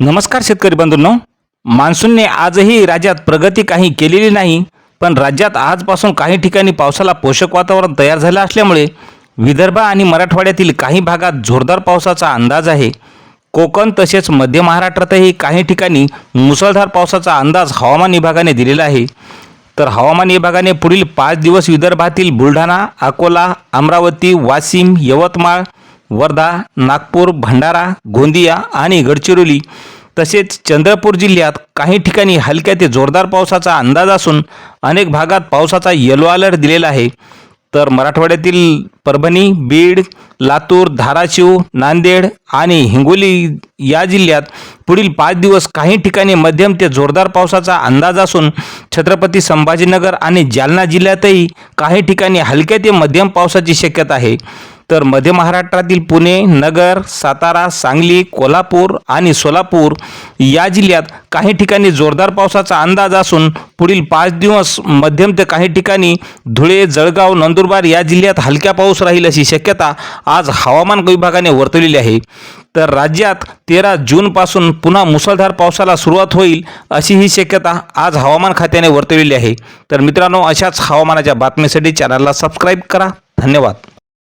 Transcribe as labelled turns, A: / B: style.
A: नमस्कार शेतकरी बंधूंनो. मान्सूनने आजही राज्यात प्रगती काही केलेली नाही पण राज्यात आजपासून काही ठिकाणी पावसाला पोषक वातावरण तयार झालं असल्यामुळे विदर्भ आणि मराठवाड्यातील काही भागात जोरदार पावसाचा अंदाज आहे. कोकण तसेच मध्य महाराष्ट्रातही काही ठिकाणी मुसळधार पावसाचा अंदाज हवामान विभागाने दिलेला आहे. तर हवामान विभागाने पुढील पाच दिवस विदर्भातील बुलढाणा अकोला अमरावती वाशिम यवतमाळ वर्धा नागपूर भंडारा गोंदिया आणि गडचिरोली तसेच चंद्रपूर जिल्ह्यात काही ठिकाणी हलक्या ते जोरदार पावसाचा अंदाज असून अनेक भागात पावसाचा येलो अलर्ट दिलेला आहे. तर मराठवाड्यातील परभणी बीड लातूर धाराशिव नांदेड आणि हिंगोली या जिल्ह्यात पुढील पाच दिवस काही ठिकाणी मध्यम ते जोरदार पावसाचा अंदाज असून छत्रपती संभाजीनगर आणि जालना जिल्ह्यातही काही ठिकाणी हलक्या ते मध्यम पावसाची शक्यता आहे. तर मध्य महाराष्ट्रातील पुणे नगर सातारा सांगली कोल्हापूर आणि सोलापूर या जिल्ह्यात काही ठिकाणी जोरदार पावसाचा अंदाज असून पुढील पाच दिवस मध्यम ते काही ठिकाणी धुळे जळगाव नंदुरबार या जिल्ह्यात हलक्या पाऊस राहील अशी शक्यता आज हवामान विभागाने वर्तवलेली आहे. तर राज्यात तेरा जूनपासून पुन्हा मुसळधार पावसाला सुरुवात होईल अशी ही शक्यता आज हवामान खात्याने वर्तवलेली आहे. तर मित्रांनो अशाच हवामानाच्या बातमीसाठी चॅनलला सबस्क्राईब करा. धन्यवाद.